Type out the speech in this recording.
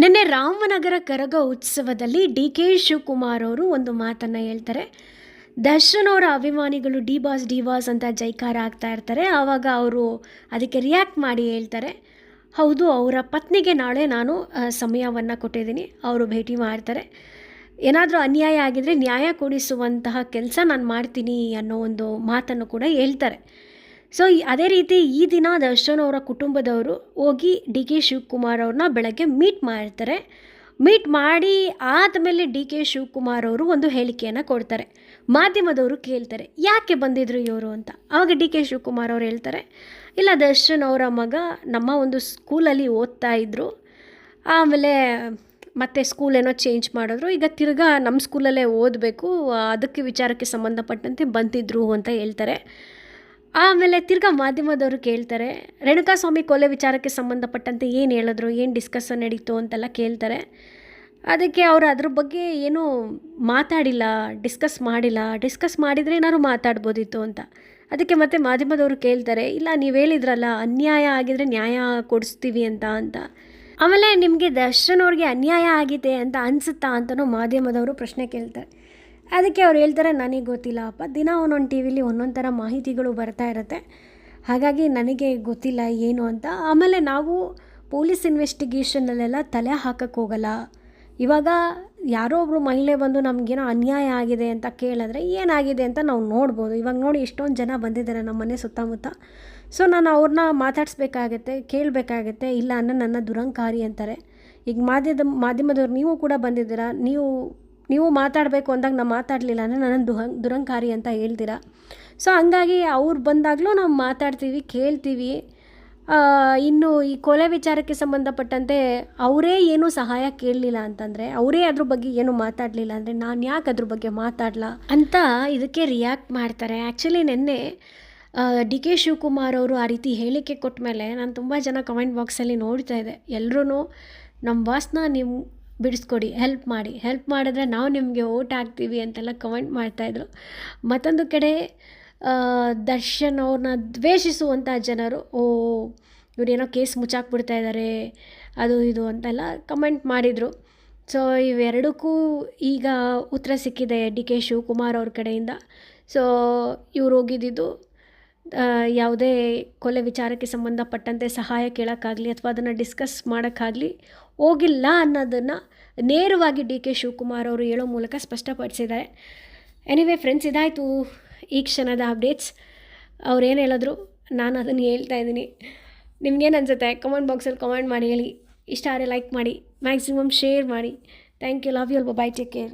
ನಿನ್ನೆ ರಾಮನಗರ ಕರಗ ಉತ್ಸವದಲ್ಲಿ D K Shivakumar ಅವರು ಒಂದು ಮಾತನ್ನು ಹೇಳ್ತಾರೆ. ದರ್ಶನ್ ಅವರ ಅಭಿಮಾನಿಗಳು ಡಿ ಬಾಸ್ ಡಿ ಬಾಸ್ ಅಂತ ಜೈಕಾರ ಆಗ್ತಾ ಇರ್ತಾರೆ. ಆವಾಗ ಅವರು ಅದಕ್ಕೆ ರಿಯಾಕ್ಟ್ ಮಾಡಿ ಹೇಳ್ತಾರೆ. ಹೌದು, ಅವರ ಪತ್ನಿಗೆ ನಾಳೆ ನಾನು ಸಮಯವನ್ನು ಕೊಟ್ಟಿದ್ದೀನಿ. ಅವರು ಭೇಟಿ ಮಾಡ್ತಾರೆ. ಏನಾದರೂ ಅನ್ಯಾಯ ಆಗಿದರೆ ನ್ಯಾಯ ಕೊಡಿಸುವಂತಹ ಕೆಲಸ ನಾನು ಮಾಡ್ತೀನಿ ಅನ್ನೋ ಒಂದು ಮಾತನ್ನು ಕೂಡ ಹೇಳ್ತಾರೆ. ಸೊ ಅದೇ ರೀತಿ ಈ ದಿನ ದರ್ಶನ್ ಅವರ ಕುಟುಂಬದವರು ಹೋಗಿ ಡಿ ಕೆ ಶಿವಕುಮಾರ್ ಅವ್ರನ್ನ ಬೆಳಗ್ಗೆ ಮೀಟ್ ಮಾಡ್ತಾರೆ. ಮೀಟ್ ಮಾಡಿ ಆದಮೇಲೆ ಡಿ ಕೆ ಶಿವಕುಮಾರ್ ಅವರು ಒಂದು ಹೇಳಿಕೆಯನ್ನು ಕೊಡ್ತಾರೆ. ಮಾಧ್ಯಮದವರು ಕೇಳ್ತಾರೆ, ಯಾಕೆ ಬಂದಿದ್ರು ಇವರು? ಅಂತ. ಆವಾಗ ಡಿ ಕೆ ಶಿವಕುಮಾರ್ ಅವರು ಹೇಳ್ತಾರೆ, ಇಲ್ಲ, ದರ್ಶನ್ ಅವರ ಮಗ ನಮ್ಮ ಒಂದು ಸ್ಕೂಲಲ್ಲಿ ಓದ್ತಾ ಇದ್ದರು ಆಮೇಲೆ ಮತ್ತೆ ಸ್ಕೂಲ್ ಏನೋ ಚೇಂಜ್ ಮಾಡಿದ್ರು. ಈಗ ತಿರ್ಗಾ ನಮ್ಮ ಸ್ಕೂಲಲ್ಲೇ ಓದಬೇಕು, ಅದಕ್ಕೆ ವಿಚಾರಕ್ಕೆ ಸಂಬಂಧಪಟ್ಟಂತೆ ಬಂದಿದ್ರು ಅಂತ ಹೇಳ್ತಾರೆ. ಆಮೇಲೆ ತಿರ್ಗಾ ಮಾಧ್ಯಮದವರು ಕೇಳ್ತಾರೆ ರೇಣುಕಾಸ್ವಾಮಿ ಕೊಲೆ ವಿಚಾರಕ್ಕೆ ಸಂಬಂಧಪಟ್ಟಂತೆ ಏನು ಹೇಳಿದ್ರು, ಏನು ಡಿಸ್ಕಸನ್ ನಡೀತು ಅಂತೆಲ್ಲ ಕೇಳ್ತಾರೆ. ಅದಕ್ಕೆ ಅವರು ಅದ್ರ ಬಗ್ಗೆ ಏನೂ ಮಾತಾಡಿಲ್ಲ ಡಿಸ್ಕಸ್ ಮಾಡಿಲ್ಲ ಡಿಸ್ಕಸ್ ಮಾಡಿದರೆ ಏನಾದ್ರು ಮಾತಾಡ್ಬೋದಿತ್ತು ಅಂತ. ಅದಕ್ಕೆ ಮತ್ತೆ ಮಾಧ್ಯಮದವರು ಕೇಳ್ತಾರೆ, ಇಲ್ಲ ನೀವು ಹೇಳಿದ್ರಲ್ಲ, ಅನ್ಯಾಯ ಆಗಿದರೆ ನ್ಯಾಯ ಕೊಡಿಸ್ತೀವಿ ಅಂತ ಅಂತ. ಆಮೇಲೆ ನಿಮಗೆ ದರ್ಶನ್ ಅವ್ರಿಗೆ ಅನ್ಯಾಯ ಆಗಿದೆ ಅಂತ ಅನಿಸುತ್ತಾ ಅಂತಲೂ ಮಾಧ್ಯಮದವರು ಪ್ರಶ್ನೆ ಕೇಳ್ತಾರೆ. ಅದಕ್ಕೆ ಅವ್ರು ಹೇಳ್ತಾರೆ, ನನಗೆ ಗೊತ್ತಿಲ್ಲ ಅಪ್ಪ, ದಿನ ಒಂದೊಂದು ಟಿ ವಿಲಿ ಒಂದೊಂದು ಥರ ಮಾಹಿತಿಗಳು ಬರ್ತಾ ಇರುತ್ತೆ. ಹಾಗಾಗಿ ನನಗೆ ಗೊತ್ತಿಲ್ಲ ಏನು ಅಂತ. ಆಮೇಲೆ ನಾವು ಪೊಲೀಸ್ ಇನ್ವೆಸ್ಟಿಗೇಷನಲ್ಲೆಲ್ಲ ತಲೆ ಹಾಕಕ್ಕೆ ಹೋಗಲ್ಲ. ಇವಾಗ ಯಾರೋ ಒಬ್ಬರು ಮಹಿಳೆ ಬಂದು ನಮಗೇನೋ ಅನ್ಯಾಯ ಆಗಿದೆ ಅಂತ ಕೇಳಿದ್ರೆ ಏನಾಗಿದೆ ಅಂತ ನಾವು ನೋಡ್ಬೋದು. ಇವಾಗ ನೋಡಿ ಎಷ್ಟೊಂದು ಜನ ಬಂದಿದ್ದಾರೆ ನಮ್ಮ ಮನೆ ಸುತ್ತಮುತ್ತ. ಸೊ ನಾನು ಅವ್ರನ್ನ ಮಾತಾಡಿಸ್ಬೇಕಾಗತ್ತೆ, ಕೇಳಬೇಕಾಗತ್ತೆ, ಇಲ್ಲ ಅನ್ನೋ ನನ್ನ ದುರಂಕಾರಿ ಅಂತಾರೆ. ಈಗ ಮಾಧ್ಯಮದ ಮಾಧ್ಯಮದವ್ರು ನೀವು ಕೂಡ ಬಂದಿದ್ದೀರಾ? ನೀವು ನೀವು ಮಾತಾಡಬೇಕು ಅಂದಾಗ ನಾವು ಮಾತಾಡಲಿಲ್ಲ ಅಂದರೆ ನನ್ನ ದುಹ, ದುರಂಕಾರಿ ಅಂತ ಹೇಳ್ತೀರಾ? ಸೊ ಹಂಗಾಗಿ ಅವ್ರು ಬಂದಾಗಲೂ ನಾವು ಮಾತಾಡ್ತೀವಿ, ಕೇಳ್ತೀವಿ. ಇನ್ನು ಈ ಕೊಲೆ ವಿಚಾರಕ್ಕೆ ಸಂಬಂಧಪಟ್ಟಂತೆ ಅವರೇ ಏನೂ ಸಹಾಯ ಕೇಳಲಿಲ್ಲ ಅಂತಂದರೆ, ಅವರೇ ಅದ್ರ ಬಗ್ಗೆ ಏನು ಮಾತಾಡಲಿಲ್ಲ ಅಂದರೆ ನಾನು ಯಾಕೆ ಅದ್ರ ಬಗ್ಗೆ ಮಾತಾಡಲ್ಲ ಅಂತ ಇದಕ್ಕೆ ರಿಯಾಕ್ಟ್ ಮಾಡ್ತಾರೆ. ಆ್ಯಕ್ಚುಲಿ ನಿನ್ನೆ ಡಿ ಕೆ ಶಿವಕುಮಾರ್ ಅವರು ಆ ರೀತಿ ಹೇಳಿಕೆ ಕೊಟ್ಟ ಮೇಲೆ ನಾನು ತುಂಬ ಜನ ಕಮೆಂಟ್ ಬಾಕ್ಸಲ್ಲಿ ನೋಡ್ತಾ ಇದ್ದೆ. ಎಲ್ಲರೂ ನಮ್ಮ ಬಾಸ್ನ ನೀವು ಬಿಡಿಸ್ಕೊಡಿ ಹೆಲ್ಪ್ ಮಾಡಿ. ಹೆಲ್ಪ್ ಮಾಡಿದ್ರೆ ನಾವು ನಿಮಗೆ ಓಟ್ ಹಾಕ್ತೀವಿ ಅಂತೆಲ್ಲ ಕಮೆಂಟ್ ಮಾಡ್ತಾಯಿದ್ರು ಮತ್ತೊಂದು ಕಡೆ ದರ್ಶನ್ ಅವ್ರನ್ನ ದ್ವೇಷಿಸುವಂಥ ಜನರು, ಓ, ಇವರೇನೋ ಕೇಸ್ ಮುಚ್ಚಾಕ್ಬಿಡ್ತಾ ಇದ್ದಾರೆ ಅದು ಇದು ಅಂತೆಲ್ಲ ಕಮೆಂಟ್ ಮಾಡಿದರು. ಸೊ ಇವೆರಡಕ್ಕೂ ಈಗ ಉತ್ತರ ಸಿಕ್ಕಿದೆ ಡಿ ಕೆ ಶಿವಕುಮಾರ್ ಅವ್ರ ಕಡೆಯಿಂದ. ಸೊ ಇವ್ರು ಹೋಗಿದ್ದಿದ್ದು ಯಾವುದೇ ಕೊಲೆ ವಿಚಾರಕ್ಕೆ ಸಂಬಂಧಪಟ್ಟಂತೆ ಸಹಾಯ ಕೇಳೋಕ್ಕಾಗಲಿ ಅಥವಾ ಅದನ್ನು ಡಿಸ್ಕಸ್ ಮಾಡೋಕ್ಕಾಗಲಿ ಹೋಗಿಲ್ಲ ಅನ್ನೋದನ್ನು ನೇರವಾಗಿ ಡಿ ಕೆ ಶಿವಕುಮಾರ್ ಅವರು ಹೇಳೋ ಮೂಲಕ ಸ್ಪಷ್ಟಪಡಿಸಿದ್ದಾರೆ. ಎನಿವೇ ಫ್ರೆಂಡ್ಸ್ ಇದಾಯಿತು ಈ ಕ್ಷಣದ ಅಪ್ಡೇಟ್ಸ್ ಅವ್ರು ಏನು ಹೇಳಿದ್ರು? ನಾನು ಅದನ್ನು ಹೇಳ್ತಾ ಇದ್ದೀನಿ. ನಿಮ್ಗೇನು ಅನಿಸುತ್ತೆ? ಕಮೆಂಟ್ ಬಾಕ್ಸಲ್ಲಿ ಕಮೆಂಟ್ ಮಾಡಿ ಹೇಳಿ. ಇಷ್ಟ ಆದರೆ ಲೈಕ್ ಮಾಡಿ. ಮ್ಯಾಕ್ಸಿಮಮ್ ಶೇರ್ ಮಾಡಿ. ಥ್ಯಾಂಕ್ ಯು ಲವ್ ಯು ಅಲ್ವ ಬೈ ಟೇಕ್ ಕೇರ್